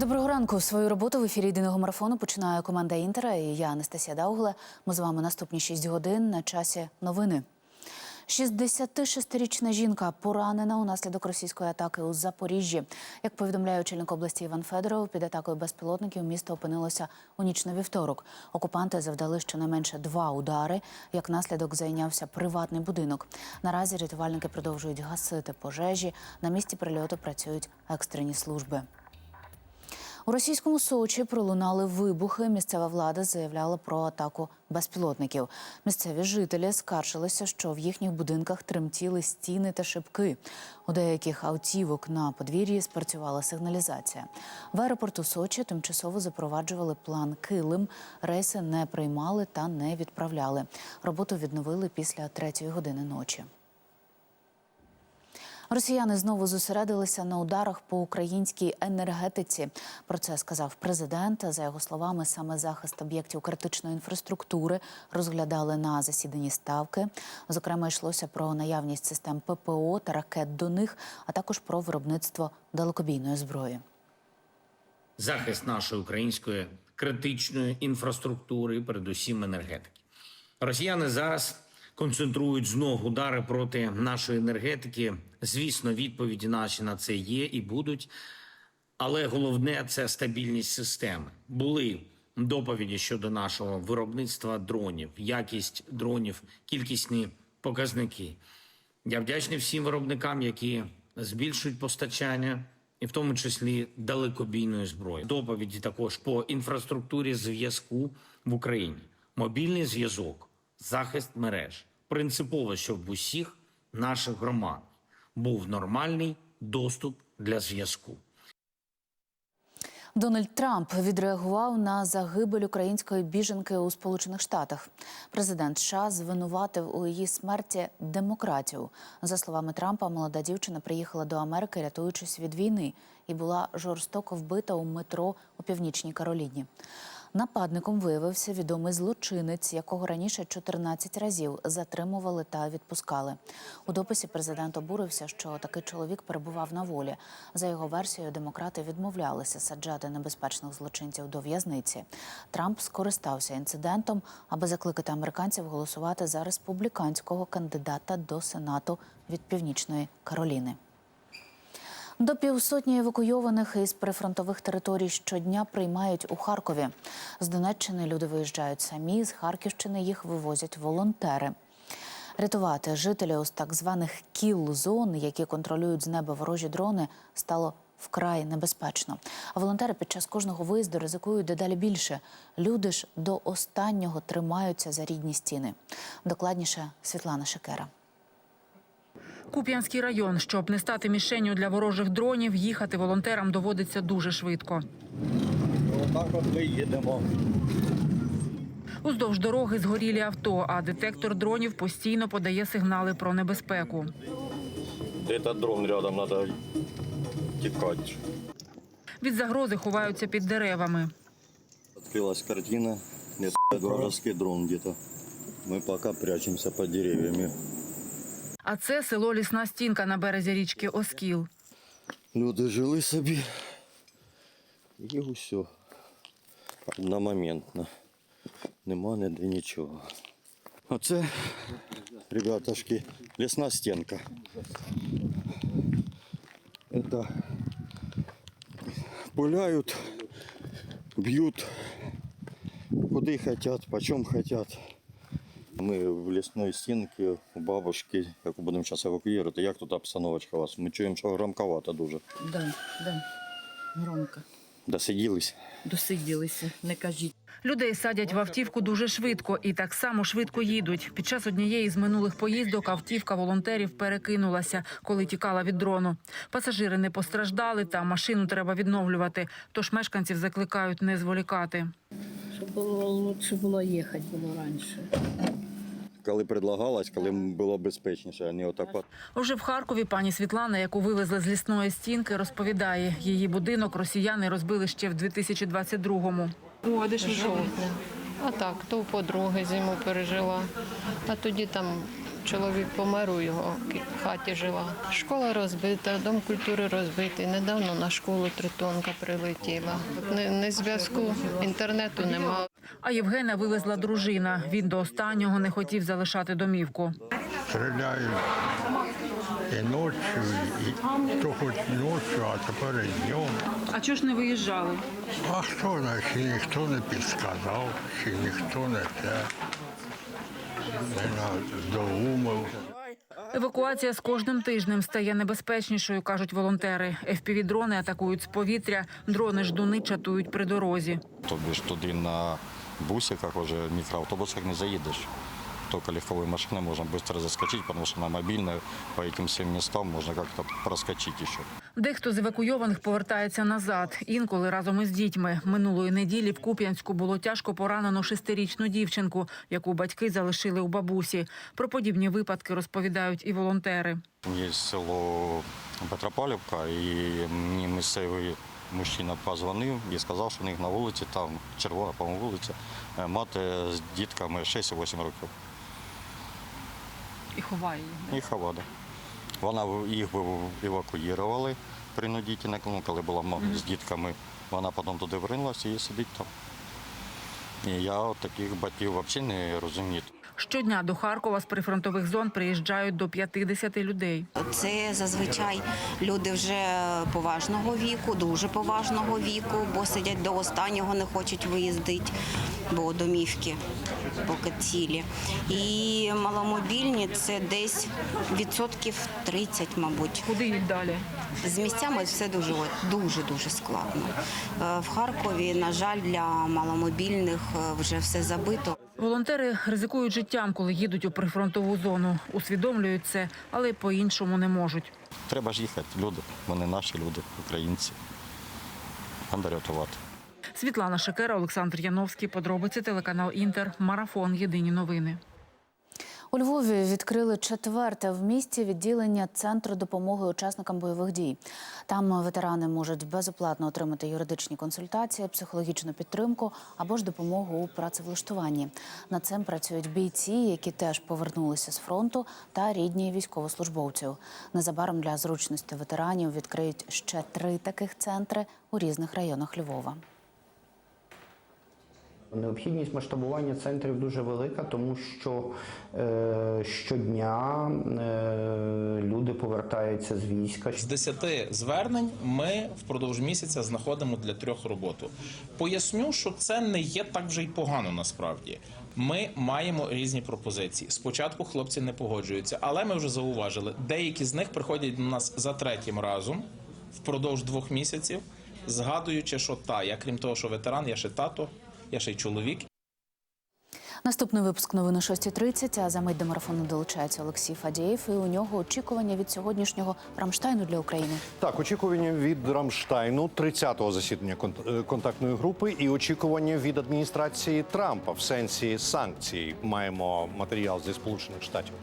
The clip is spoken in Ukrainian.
Доброго ранку. Свою роботу в ефірі єдиного марафону починає команда Інтера. І я Анастасія Даугле. Ми з вами наступні 6 годин на часі новини. 66-річна жінка поранена унаслідок російської атаки у Запоріжжі. Як повідомляє очільник області Іван Федоров, під атакою безпілотників місто опинилося у ніч на вівторок. Окупанти завдали щонайменше два удари. Як наслідок зайнявся приватний будинок. Наразі рятувальники продовжують гасити пожежі. На місці прильоту працюють екстрені служби. У російському Сочі пролунали вибухи. Місцева влада заявляла про атаку безпілотників. Місцеві жителі скаржилися, що в їхніх будинках тремтіли стіни та шибки. У деяких автівок на подвір'ї спрацювала сигналізація. В аеропорту Сочі тимчасово запроваджували план Килим. Рейси не приймали та не відправляли. Роботу відновили після третьої години ночі. Росіяни знову зосередилися на ударах по українській енергетиці. Про це сказав президент. За його словами, саме захист об'єктів критичної інфраструктури розглядали на засіданні ставки. Зокрема, йшлося про наявність систем ППО та ракет до них, а також про виробництво далекобійної зброї. захист нашої української критичної інфраструктури, передусім енергетики. Росіяни зараз концентрують знову удари проти нашої енергетики. Звісно, відповіді наші на це є і будуть. Але головне це стабільність системи. Були доповіді щодо нашого виробництва дронів, якість дронів, кількісні показники. Я вдячний всім виробникам, які збільшують постачання, і в тому числі далекобійної зброї. Доповіді також по інфраструктурі зв'язку в Україні, мобільний зв'язок, захист мереж. Принципово, щоб в усіх наших громадах був нормальний доступ для зв'язку. Дональд Трамп відреагував на загибель української біженки у Сполучених Штатах. Президент США звинуватив у її смерті демократію. За словами Трампа, молода дівчина приїхала до Америки, рятуючись від війни, і була жорстоко вбита у метро у північній Кароліні. Нападником виявився відомий злочинець, якого раніше 14 разів затримували та відпускали. У дописі президент обурився, що такий чоловік перебував на волі. За його версією, демократи відмовлялися саджати небезпечних злочинців до в'язниці. Трамп скористався інцидентом, аби закликати американців голосувати за республіканського кандидата до сенату від північної Кароліни. До півсотні евакуйованих із прифронтових територій щодня приймають у Харкові. З Донеччини люди виїжджають самі, з Харківщини їх вивозять волонтери. Рятувати жителів з так званих кіл-зон, які контролюють з неба ворожі дрони, стало вкрай небезпечно. А волонтери під час кожного виїзду ризикують дедалі більше. Люди ж до останнього тримаються за рідні стіни. Докладніше Світлана Шекера. Куп'янський район, щоб не стати мішенню для ворожих дронів, їхати волонтерам доводиться дуже швидко. Отак от ми їдемо. Уздовж дороги згорілі авто, а детектор дронів постійно подає сигнали про небезпеку. Этот дрон рядом, треба тікати. Від загрози ховаються під деревами. Открылась картина, летает вражеский дрон где-то. Мы пока прячемся под деревьями. А це село Лісна стінка на березі річки Оскіл. Люди жили собі. І усе. Одномоментно. Нема ніде нічого. Оце, ребятушки, лісна стінка. Это пуляют, бьют, куди хотят, почем хотят. Ми в лісної стінці у бабушки, яку будемо зараз евакуювати. Як тут обстановочка у вас? Ми чуємо, що громковато дуже. Да, да. Громко. Досиділись. Досиділися, не кажіть. Людей садять в автівку дуже швидко і так само швидко їдуть. Під час однієї з минулих поїздок автівка волонтерів перекинулася, коли тікала від дрону. Пасажири не постраждали, та машину треба відновлювати. Тож мешканців закликають не зволікати. Щоб було лучше було їхати було раніше. Коли предлагалась, коли було безпечніше, а не отак от. Уже в Харкові пані Світлана, яку вивезли з лісної стінки, розповідає, її будинок росіяни розбили ще в 2022-му. О, а де ж ви жовтня. А так, то у подруги зиму пережила. А тоді там Чоловік помер у його хаті жила. Школа розбита, дом культури розбитий. Недавно на школу тритонка прилетіла. Не, не зв'язку, інтернету немає. А Євгена вивезла дружина. Він до останнього не хотів залишати домівку. Стріляють і ночі, і то хоч ночі, а тепер і днем. А чого ж не виїжджали? А хто знає, чи ніхто не підсказав, чи ніхто не те, Евакуація з кожним тижнем стає небезпечнішою, кажуть волонтери. FPV-дрони атакують з повітря, дрони ждуни чатують при дорозі. Тобі ж туди на бусиках, уже мікроавтобусах не заедешь. Только легковой машиной можно быстро заскочить, потому что на мобильной по этим всем местам можно как-то проскочить еще. Дехто з евакуйованих повертається назад, інколи разом із дітьми. Минулої неділі в Куп'янську було тяжко поранено шестирічну дівчинку, яку батьки залишили у бабусі. Про подібні випадки розповідають і волонтери. Є село Петропавлівка, і мені місцевий мужчина позвонив і сказав, що в них на вулиці, там червона, по-моєму, вулиця, е, мати з дітками 6-8 років. І ховає їх. І хавада. Вона їх евакуювали принудительно, ну, коли була м- з дітками. Вона потім туди вринулася і сидить там. І я от таких батьків взагалі не розумію. Щодня до Харкова з прифронтових зон приїжджають до 50 людей. Це зазвичай люди вже поважного віку, дуже поважного віку, бо сидять до останнього, не хочуть виїздити, бо домівки поки цілі. І маломобільні це десь відсотків 30, мабуть. Куди їх далі? З місцями все дуже дуже дуже складно. Е, В Харкові, на жаль, для маломобільних е, вже все забито. Волонтери ризикують життям, коли їдуть у прифронтову зону. Усвідомлюють це, але по-іншому не можуть. Треба ж їхати, люди. Вони наші люди, українці. Треба рятувати. Світлана Шекера, Олександр Яновський. Подробиці телеканал Інтер. Марафон. Єдині новини. У Львові відкрили четверте в місті відділення центру допомоги учасникам бойових дій. Там ветерани можуть безоплатно отримати юридичні консультації, психологічну підтримку або ж допомогу у працевлаштуванні. Над цим працюють бійці, які теж повернулися з фронту, та рідні військовослужбовців. Незабаром для зручності ветеранів відкриють ще три таких центри у різних районах Львова. Необхідність масштабування центрів дуже велика, тому що е, щодня е, люди повертаються з війська. З 10 звернень ми впродовж місяця знаходимо для трьох роботу. Поясню, що це не є так вже й погано насправді. Ми маємо різні пропозиції. Спочатку хлопці не погоджуються, але ми вже зауважили, деякі з них приходять до нас за третім разом впродовж двох місяців, згадуючи, що та я крім того, що ветеран, я ще тато, я ще й чоловік, Наступний випуск новин о 6.30, а за мить до марафону долучається Олексій Фадієв. І у нього очікування від сьогоднішнього Рамштайну для України. Так, очікування від Рамштайну 30-го засідання е, контактної групи і очікування від адміністрації Трампа в сенсі санкцій. Маємо матеріал зі Сполучених Штатів.